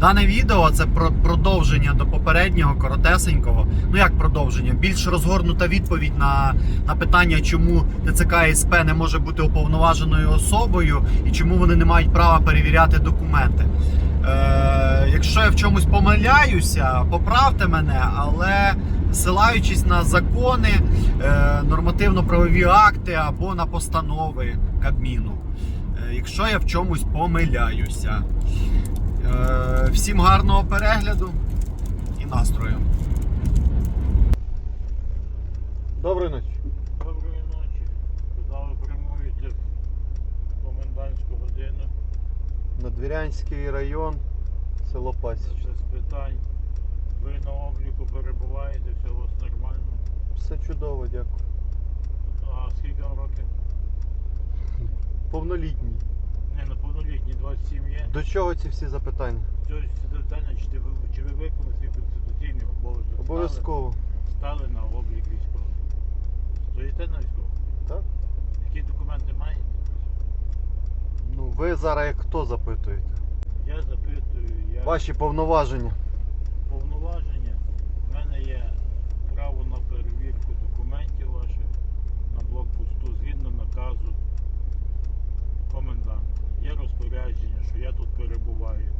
Дане відео це про продовження до попереднього коротесенького. Ну як продовження? Більш розгорнута відповідь на, на питання, чому ТЦК СП не може бути уповноваженою особою і чому вони не мають права перевіряти документи. Е, якщо я в чомусь помиляюся, поправте мене, але ссилаючись на закони, е, нормативно-правові акти або на постанови Кабміну. Е, якщо я в чомусь помиляюся. Е, Всім гарного перегляду і настрою. Доброї ночі. Доброї ночі. Куди ви прямуєте в комендантську годину? Надвірянський район, село Пасіч. Без питань. Ви на обліку перебуваєте, все у вас нормально. Все чудово, дякую. А скільки вам років? Повнолітній. Повнолітні 27 є. До чого ці всі запитання? До ці запитання, чи ви, чи ви виконали свій конституційний обов'язок? Обов'язково. Стали, стали на облік військового. Стоїте на військовому? Так. Які документи маєте? Ну, ви зараз як хто запитуєте? Я запитую, я Ваші повноваження. У мене є право на перевірку документів ваших на блокпосту згідно наказу коменданта. Є розпорядження, що я тут перебуваю.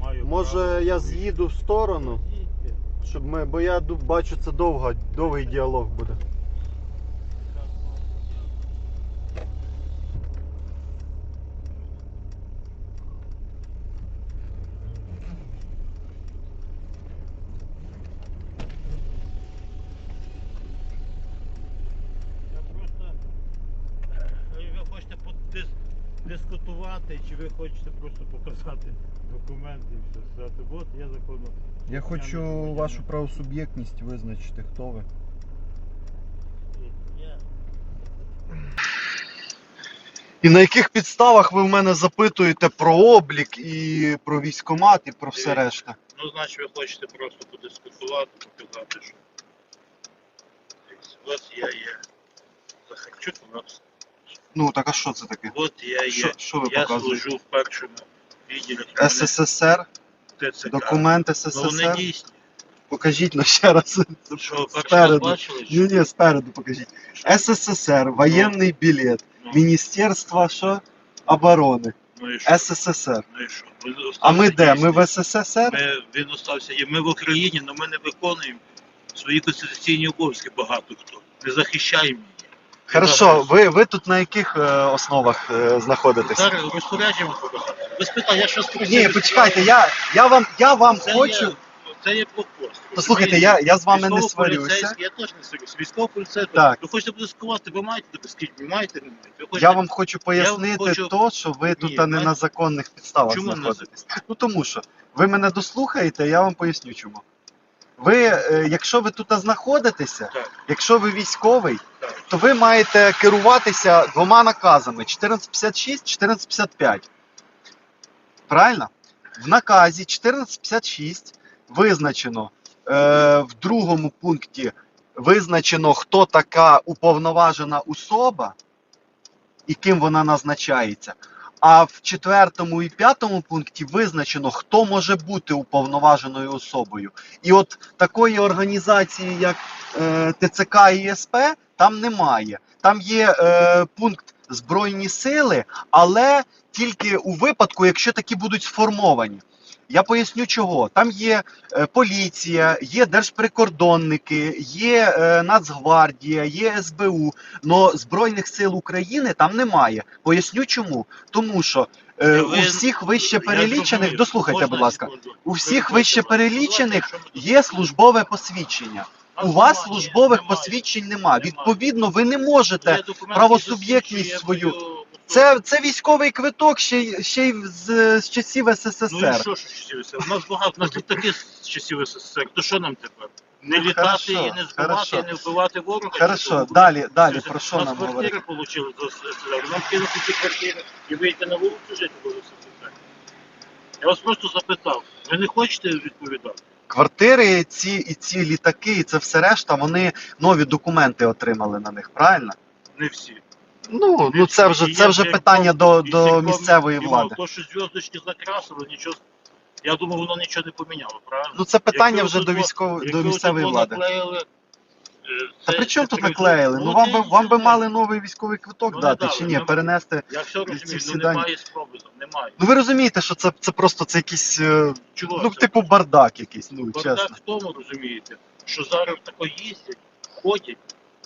Маю Може я з'їду в сторону, щоб ми. Бо я бачу, це довго, довгий діалог буде. Я просто. е, Ви хочете подис- дискутувати, чи ви хочете просто показати документи і все сказати, от я законно. Я хочу вашу правосуб'єктність визначити, хто ви. Я І на яких підставах ви в мене запитуєте про облік і про військомат і про все решта? Ну, значить, ви хочете просто подискутувати, показати, що от я є Захарчук у нас. Ну так а що це таке? От я є. Що, що ви я показуєте? служу в першому відділі СССР, ТЦК. документ Ну, вони СССР. дійсні. Покажіть ну, ще раз. Що, перший раз Спереду. бачили? Ні, ні, спереду покажіть. СССР, воєнний білет, Ну, Міністерство що? оборони, ну і що? СССР. Ну і що? Ви А ми де? Ми в. СССР? Ми, він остався є. Ми в Україні, але ми не виконуємо свої конституційні обов'язки багато хто. Не захищаємо її. Хорошо, ви, ви тут на яких е, основах е, знаходитесь? Зараз розпорядження показати. Без питань, я щось. Ні, почекайте, я, я вам, я вам Це хочу. Є, це є блокпост. Послухайте, я, я з вами не сварюся. Я теж не сварюся. Військово поліцейський. Так. Ви хочете подискувати, ви маєте допускати, ви маєте, не маєте. Ви Я вам хочу пояснити хочу- то, що ви тут а не знаєте- на законних підставах Чому не знаходитесь. Ну тому що ви мене дослухаєте, я вам поясню чому. Ви, е, якщо ви тут знаходитеся, Так. якщо ви військовий. То ви маєте керуватися двома наказами: 1456, 1455. Правильно? В наказі 1456 визначено е, в другому пункті визначено, хто така уповноважена особа і ким вона назначається. А в четвертому і п'ятому пункті визначено, хто може бути уповноваженою особою. І от такої організації, як е, ТЦК і СП, там немає. Там є е, пункт Збройні сили, але тільки у випадку, якщо такі будуть сформовані. Я поясню чого. Там є е, поліція, є держприкордонники, є е, Нацгвардія, є СБУ. Но Збройних сил України там немає. Поясню чому. Тому що е, у всіх вище перелічених, дослухайте, будь ласка, у всіх вище перелічених є службове посвідчення. У вас службових посвідчень. Немає. Відповідно, ви не можете. Правосуб'єктність свою. Це, це військовий квиток ще, й- ще й з, з часів Ну і СССР. що ж часів СССР? У нас багато, у нас літаки з часів СССР. То що нам тепер? Не літати і не збивати, і не вбивати ворога? Хорошо, далі, далі, про що у нас квартири отримали СССР. Нам кинути ці квартири і вийти на вулицю жити було СССР. Я вас просто запитав, ви не хочете відповідати? Квартири, ці і ці літаки, і це все решта, вони нові документи отримали на них, правильно? Не всі. Ну, ну це вже це вже питання до, до місцевої влади. То, що зв'язочки закрасили, нічого. Я думаю, воно нічого не поміняло, правильно? Ну це питання вже до військової до місцевої влади. наклеїли, Та при чому тут наклеїли? Ну Ну, вам би вам би мали новий військовий квиток Ну, дати чи ні? Перенести. Я все ці розумію, всі ну дані. немає спроби, немає. Ну ви розумієте, що це, це просто це якийсь е, Чого ну це? типу бардак якийсь, ну Бардак чесно. в тому, розумієте, що зараз тако їздять, ходять,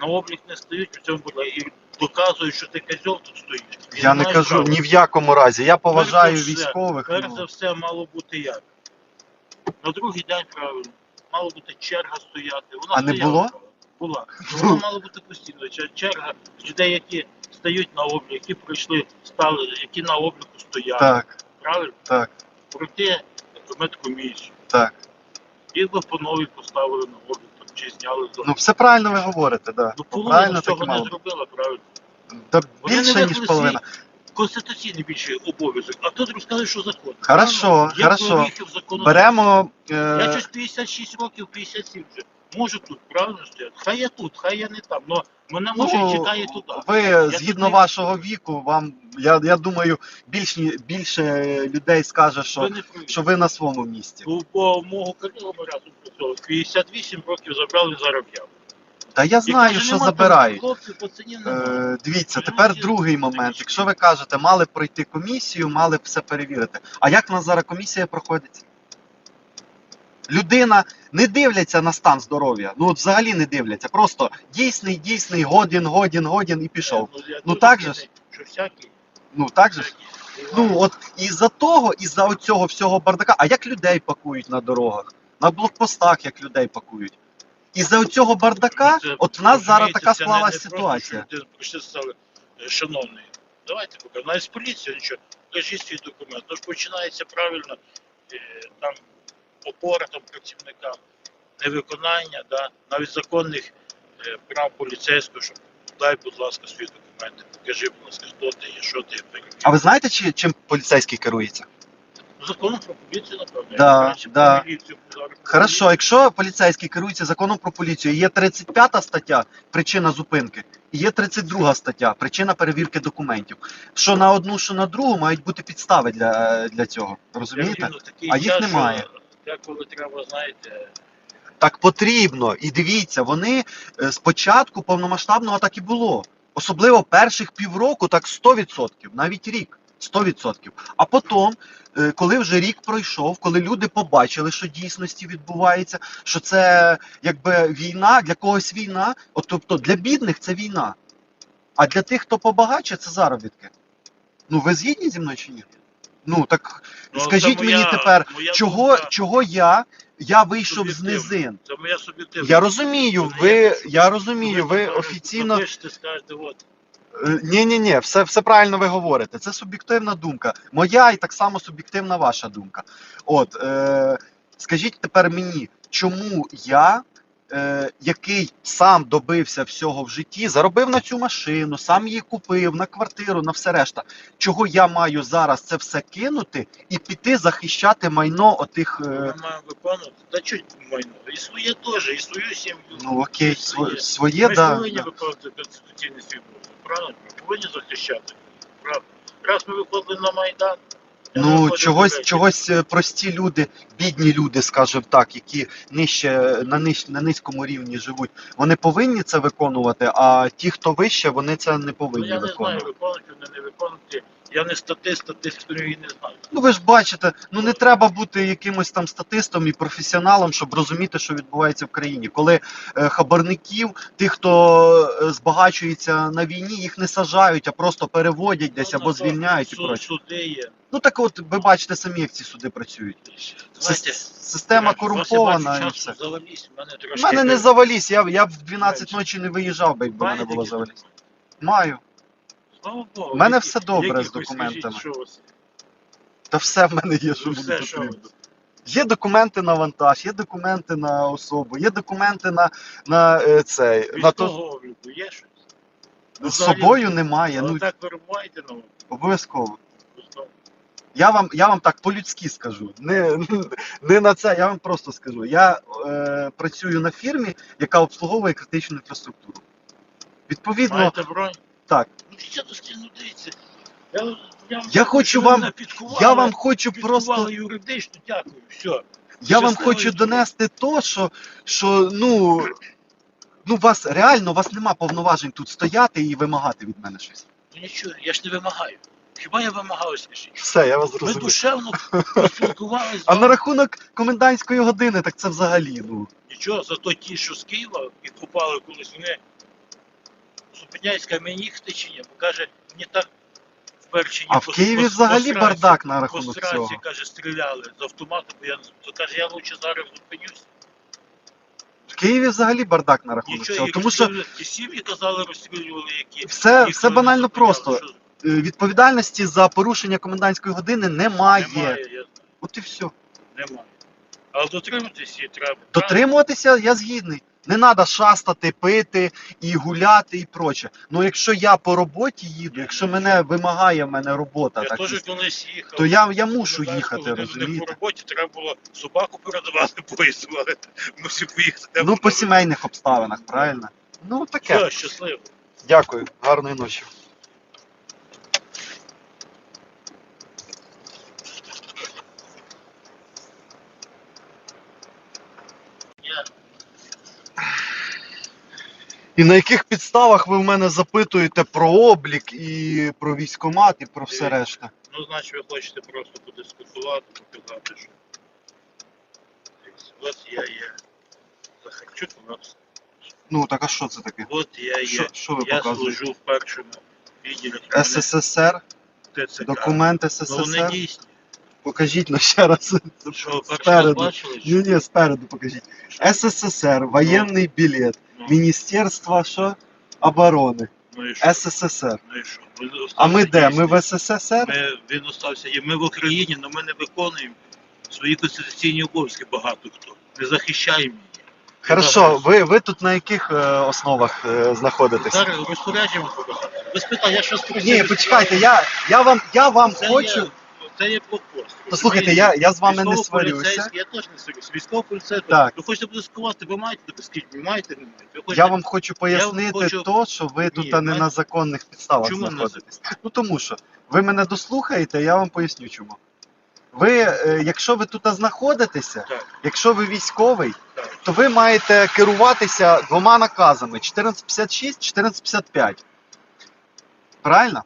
на облік не стають у цьому бардаку і доказують, що ти козьол тут стоїш. І Я не кажу права. ні в якому разі. Я поважаю Перш все, військових. Перш ну. за все мало бути як. На другий день правильно. Мало бути черга стояти. Вона А не стояла, було? Була. Вона мала бути постійно. Чер- Черга людей, які стають на облік, які прийшли, стали, які на обліку стоять. Так, Правильно? так, Пройти медкомісію. так. Їх би по новій поставили на облік там, чи зняли з Ну все правильно ви говорите, да. Ну, половина цього не мало. зробила, правильно. Та Вони не більше ніж виконали половина. Конституційний більший обов'язок, а тут розказують, що закон. Хорошо, Правильно? Є хорошо. проріхи в законодавстві. Беремо. Я Е, щось 56 років, 57 вже. Можу тут правильно стояти. Хай я тут, хай я не там. Но мене може ну, чекає туди. ви тут згідно не- вашого віку, вам я, я думаю, більш, ні- більше людей скаже, Ви що, не праві. що ви на своєму місці. Бо по мого колегу разом працювали. 58 років забрали заробляв. Та я знаю, що забирають. Хлопці, пацанів немає. Е, дивіться, тепер другий момент. Якщо ви кажете, мали пройти комісію, мали б все перевірити. А як в нас зараз комісія проходить? Людина не дивляться на стан здоров'я. Ну от взагалі не дивляться. Просто дійсний, дійсний, годін, годін, годін і пішов. Ну, Ну, так же вдячний, Що всякі. Ну так же ж. Ну от із-за того, із-за оцього всього бардака. А як людей пакують на дорогах? На блокпостах як людей пакують? Із-за цього бардака, Це, от в нас зараз розумієте, така це не- не просто, ситуація. що прийшли сказали, «Е, шановний, давайте покажемо. Навіть з поліції нічого, покажіть свій документ. Тож починається правильно е, там опора там працівника, невиконання, да, навіть законних е, прав поліцейського, що дай, будь ласка, свої документи, покажи, будь ласка, хто ти є, що ти є. перевіряй. А ви знаєте, чи, чим поліцейський керується? Законом про поліцію, напевно. Да, краще да. зараз Хорошо, якщо поліцейський керується законом про поліцію, є 35 стаття причина зупинки, і є 32 стаття причина перевірки документів. Що на одну, що на другу мають бути підстави для, для цього. Розумієте? Як рівно такий А їх час, немає. Деколи треба, знаєте, Так потрібно. І дивіться, вони е, спочатку повномасштабного так і було. Особливо перших півроку, так 100%, навіть рік. 100%. А потім, е, коли вже рік пройшов, коли люди побачили, що дійсності відбувається, що це якби війна, для когось війна, от, тобто для бідних це війна. А для тих, хто побагаче, це заробітки. Ну, ви згідні зі мною чи ні? Ну так Ну, скажіть це мені тепер, моя чого, думка чого я, я вийшов з низин. Це моя суб'єктивна. Я розумію, Це ви, є- я розумію, ви офіційно. напишете, скажете, от, Ні, ні, ні, все, все правильно ви говорите. Це суб'єктивна думка. Моя і так само суб'єктивна ваша думка. От, е, скажіть тепер мені, чому я, е, який сам добився всього в житті, заробив на цю машину, сам її купив, на квартиру, на все решта. Чого я маю зараз це все кинути і піти захищати майно отих. Е, маємо виконувати. Та чуть майно. І своє теж, і свою сім'ю. ну окей, і своє. своє, Ми ж да. повинні да. виконувати конституційний свій правильно? Повинні захищати. Правда. Раз ми виходили на Майдан, Ну, чогось, чогось е, прості люди, бідні люди, скажімо так, які нижче на ниж, на низькому рівні живуть, вони повинні це виконувати, а ті, хто вище, вони це не Ну, повинні я не знаю, виконувати. виконувати вони не виконувати. Я не статист, статистикою і не знаю. Ну ви ж бачите, ну не треба бути якимось там статистом і професіоналом, щоб розуміти, що відбувається в країні. Коли е, хабарників, тих, хто е, збагачується на війні, їх не сажають, а просто переводять десь Ну, або на то звільняють і суд- проче. Суди є. Ну так от ви бачите самі, як ці суди працюють. Знаєте, Сис- Система я корумпована бачу і все. завалізь, в мене У трошки... мене не завалісь, я, я б в 12 ночі не виїжджав би, якби в мене Маєте було якісь завалісь. Маю. Слава Богу. В мене все добре з документами. у? Та все в мене є, що Ну, буде все, що у потрібно. Є документи на вантаж, є документи на особу, є документи на, на е, цей. На то, обліку є щось? Ну, з взагалі, собою немає. Ну, так перебуваєте на обов'язково. Я вам, я вам так по-людськи скажу. Не, не на це, я вам просто скажу. Я е, працюю на фірмі, яка обслуговує критичну інфраструктуру. Відповідно, Маєте бронь? так. Ну, ще достійно дивіться. Я Я, Я хочу вам- мене підкували, Я вам хочу підкували просто. юридично, дякую, все. Я вам Щасливої хочу дороги. донести то, що, що ну, ну вас реально у вас нема повноважень тут стояти і вимагати від мене щось. Ну нічого, я ж не вимагаю. Хіба я вимагаю скажіть? Все, я вас Ми зрозумів. душевно поспілкувалися. А на рахунок комендантської години, так це взагалі, ну. Нічого, зато ті, що з Києва підкупали колись, вони зупиняють кам'яні течення, бо каже, мені так в Перчині А в по- Києві по- взагалі по бардак на По рахунок страці, цього. каже, стріляли з автомату, бо я не то каже, я лучше зараз зупинюсь. В Києві взагалі бардак на рахунок Нічого, цього. Тому що розстрілювали, і сім'ї казали, розстрілювали, які. все, їх все не банально зупиняли. просто. Що Е, Відповідальності за порушення комендантської години немає. Немає, я От і все. немає. Але дотриматись її треба. Дотримуватися я згідний. Не треба шастати, пити і гуляти і проче. Ну якщо я по роботі їду, якщо мене вимагає в мене робота, Я так, теж колись їхав. то я, я мушу Комендантську їхати, розумієте? По роботі треба було собаку передавати поїзд, але мусив поїхати. Ну по сімейних обставинах, правильно? Ну таке. Все, щасливо. Дякую, гарної ночі. Я І на яких підставах ви в мене запитуєте про облік і про військомат і про все Дивіться. решта? Ну, значить, ви хочете просто подискутувати, показати, що от я є. Захарчук у нас. Ну так а що це таке? От я є. що ви Я показуєте? служу в першому відділі СССР, ТЦК. документ Ну, вони СССР. дійсні. Покажіть ну ще раз. Що, перший раз Спереду. бачили? Ні, ні, спереду покажіть. СССР, воєнний білет, Міністерство що? оборони, ну і що? СССР. Ну і що? Ви А ми остався де? Ми в. СССР? Ми, він остався є. Ми в Україні, але ми не виконуємо свої конституційні обов'язки багато хто. Не захищаємо її. Хорошо, ви, ви тут на яких е, основах е, знаходитесь? Зараз розпорядження показати. Без питань, я щось. Ні, почекайте, я, я вам, я вам Це хочу. Є, це є блокпост. Послухайте, я, я з вами не сварюся. Я теж не сварюся. Військово поліцейський. Так. Ви хочете подискувати, ви маєте скільки? Ви маєте, не маєте. Ви хочете... Я вам хочу пояснити хочу- то, що ви тут Ні, не знаєте- на законних підставах Чому не знаходитесь. Ну тому що ви мене дослухаєте, я вам поясню чому. Ви, е, якщо ви тут знаходитеся, Так, якщо ви військовий, так. то ви маєте керуватися двома наказами 1456, 1455. Правильно?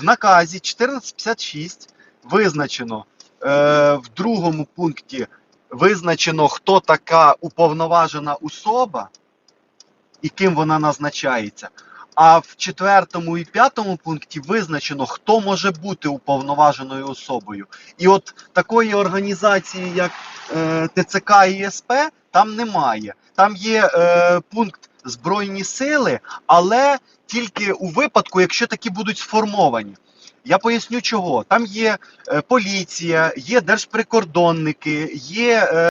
В наказі 1456 визначено е, в другому пункті визначено, хто така уповноважена особа і ким вона назначається. А в четвертому і п'ятому пункті визначено, хто може бути уповноваженою особою. І от такої організації, як е, ТЦК і СП, там немає. Там є е, пункт Збройні сили, але тільки у випадку, якщо такі будуть сформовані. Я поясню чого. Там є е, поліція, є держприкордонники, є. Е,